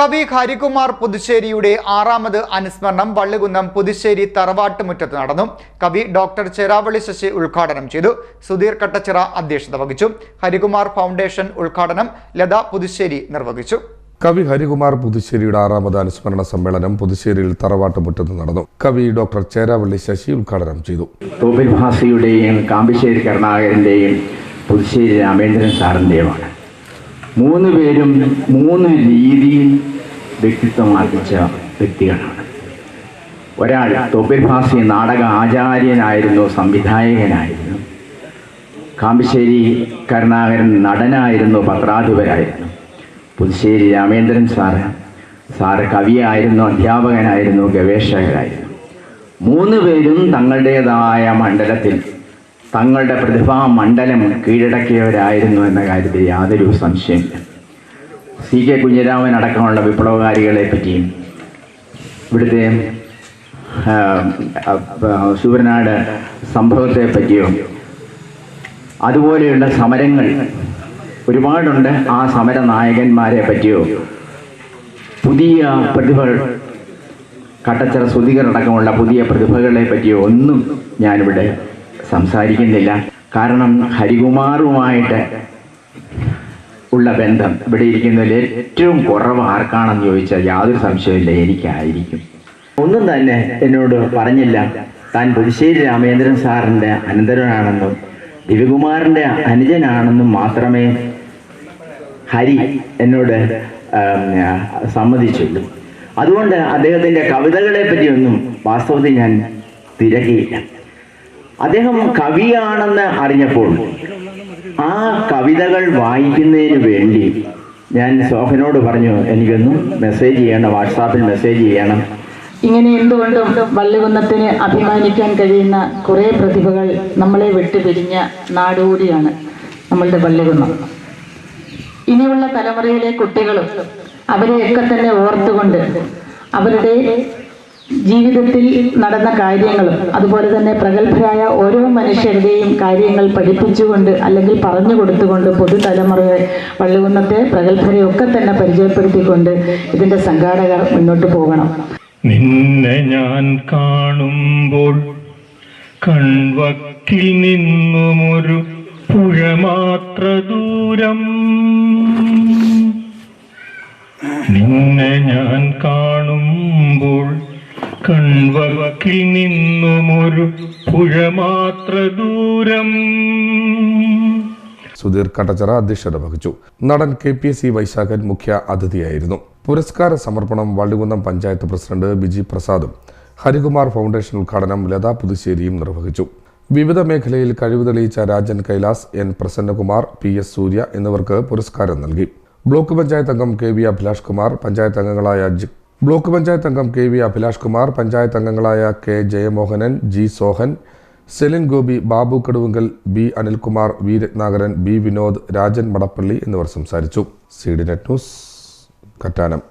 കവി ഹരികുമാർ പുതുശ്ശേരിയുടെ ആറാമത് അനുസ്മരണം വള്ളികുന്നം പുതുശ്ശേരി തറവാട്ടുമുറ്റത്ത് നടന്നു. കവി ഡോക്ടർ ചെറാവളി ശശി ഉദ്ഘാടനം ചെയ്തു. സുധീർ കട്ടച്ചിറ അധ്യക്ഷത വഹിച്ചു. ഹരികുമാർ ഫൗണ്ടേഷൻ ഉദ്ഘാടനം ലത പുതുശ്ശേരി നിർവഹിച്ചു. കവി ഹരികുമാർ പുതുശ്ശേരിയുടെ ആറാമത് അനുസ്മരണ സമ്മേളനം പുതുശ്ശേരിയിൽ തറവാട്ടുമുറ്റത്ത് നടന്നു. കവി ഡോക്ടർ ചേരാവള്ളി ശശി ഉദ്ഘാടനം ചെയ്തു. തോപ്പിൽ ഭാസിയുടെയും കാമ്പിശ്ശേരി കരുണാകരന്റെയും പുതുശ്ശേരി രാമേന്ദ്രൻ സാറിന്റെയുമാണ് മൂന്ന് പേരും മൂന്ന് രീതിയിൽ വ്യക്തിത്വം ആർജിച്ച വ്യക്തികളാണ്. ഒരാൾ തോപ്പിൽ ഭാസി നാടക ആചാര്യനായിരുന്നു സംവിധായകനായിരുന്നു. കാമ്പശ്ശേരി കരുണാകരൻ നടനായിരുന്നു പത്രാധിപരായിരുന്നു. പുതുശ്ശേരി രാമേന്ദ്രൻ സാറ് സാറ് കവിയായിരുന്നു അധ്യാപകനായിരുന്നു ഗവേഷകരായിരുന്നു. മൂന്ന് പേരും തങ്ങളുടേതായ മണ്ഡലത്തിൽ തങ്ങളുടെ പ്രതിഭാ മണ്ഡലം കീഴടക്കിയവരായിരുന്നു എന്ന കാര്യത്തിൽ യാതൊരു സംശയമില്ല. സി കെ കുഞ്ഞിരാമൻ അടക്കമുള്ള വിപ്ലവകാരികളെ പറ്റിയും ഇവിടുത്തെ ശൂരനാട് സംഭവത്തെ പറ്റിയോ അതുപോലെയുള്ള സമരങ്ങൾ ഒരുപാടുണ്ട്. ആ സമര നായകന്മാരെ പറ്റിയോ പുതിയ പ്രതിഭകൾ കട്ടച്ചിറ സുധികരടക്കമുള്ള പുതിയ പ്രതിഭകളെ പറ്റിയോ ഒന്നും ഞാനിവിടെ സംസാരിക്കുന്നില്ല. കാരണം ഹരികുമാറുമായിട്ട് ഉള്ള ബന്ധം ഇവിടെ ഇരിക്കുന്നതിൽ ഏറ്റവും കുറവ് ആർക്കാണെന്ന് ചോദിച്ചാൽ യാതൊരു സംശയമില്ല എനിക്കായിരിക്കും. ഒന്നും തന്നെ എന്നോട് പറഞ്ഞില്ല. താൻ പുതുശ്ശേരി രാമേന്ദ്രൻ സാറിന്റെ അനന്തരനാണെന്നും ദിവ്യകുമാറിന്റെ അനുജനാണെന്നും മാത്രമേ ഹരി എന്നോട് സമ്മതിച്ചുള്ളൂ. അതുകൊണ്ട് അദ്ദേഹത്തിന്റെ കവിതകളെ പറ്റിയൊന്നും വാസ്തവത്തിൽ ഞാൻ തിരക്കിയില്ല. അദ്ദേഹം കവിയാണെന്ന് അറിഞ്ഞപ്പോൾ ആ കവിതകൾ വായിക്കുന്നതിന് വേണ്ടി ഞാൻ സോഹനോട് പറഞ്ഞു എനിക്കൊന്ന് മെസ്സേജ് ചെയ്യണം വാട്സാപ്പിൽ മെസ്സേജ് ചെയ്യണം. ഇങ്ങനെ എന്തുകൊണ്ടും വള്ളികുന്നത്തിന് അഭിമാനിക്കാൻ കഴിയുന്ന കുറേ പ്രതിഭകൾ നമ്മളെ വിട്ടുപിരിഞ്ഞ നാടുകൂടിയാണ് നമ്മളുടെ വള്ളികുന്നം. ഇനിയുള്ള തലമുറയിലെ കുട്ടികളും അവരെയൊക്കെ തന്നെ ഓർത്തുകൊണ്ട് അവരുടെ ജീവിതത്തിൽ നടന്ന കാര്യങ്ങളും അതുപോലെ തന്നെ പ്രഗത്ഭരായ ഓരോ മനുഷ്യരുടെയും കാര്യങ്ങൾ പഠിപ്പിച്ചുകൊണ്ട് അല്ലെങ്കിൽ പറഞ്ഞു കൊടുത്തുകൊണ്ട് പുതുതലമുറയെ വള്ളുകുന്നത്തെ പ്രഗത്ഭരെ ഒക്കെ തന്നെ പരിചയപ്പെടുത്തിക്കൊണ്ട് ഇതിന്റെ സംഘാടകർ മുന്നോട്ട് പോകണം. നിന്നെ ഞാൻ കാണുമ്പോൾ കൺവക്കിൽ നിന്നുമൊരു പുഴ മാത്ര ദൂരം. നിന്നെ ഞാൻ കാണുമ്പോൾ കൺവക്കിൽ നിന്നുമൊരു പുഴ മാത്ര ദൂരം. സുധീർ കട്ടച്ചറ അധ്യക്ഷത വഹിച്ചു. നടൻ K P S C Vaishakhan മുഖ്യ അതിഥിയായിരുന്നു. പുരസ്കാര സമർപ്പണം വള്ളികുന്നം പഞ്ചായത്ത് പ്രസിഡന്റ് ബിജി പ്രസാദും ഹരികുമാർ ഫൗണ്ടേഷൻ ഉദ്ഘാടനം ലതാ പുതുശ്ശേരിയും നിർവഹിച്ചു. വിവിധ മേഖലയിൽ കഴിവ് തെളിയിച്ച Rajan Kailas N Prasannakumar P S Surya എന്നിവർക്ക് പുരസ്കാരം നൽകി. ബ്ലോക്ക് പഞ്ചായത്ത് അംഗം കെ വി അഭിലാഷ് കുമാർ പഞ്ചായത്ത് അംഗങ്ങളായ ബ്ലോക്ക് പഞ്ചായത്ത് അംഗം കെ വി അഭിലാഷ് കുമാർ പഞ്ചായത്ത് അംഗങ്ങളായ K Jayamohanan G Sohan Celine Gopi Babu Kaduvankal B Anilkumar V Rathnakaran B Vinod Rajan Madappally എന്നിവർ സംസാരിച്ചു. C D net news Kattanam.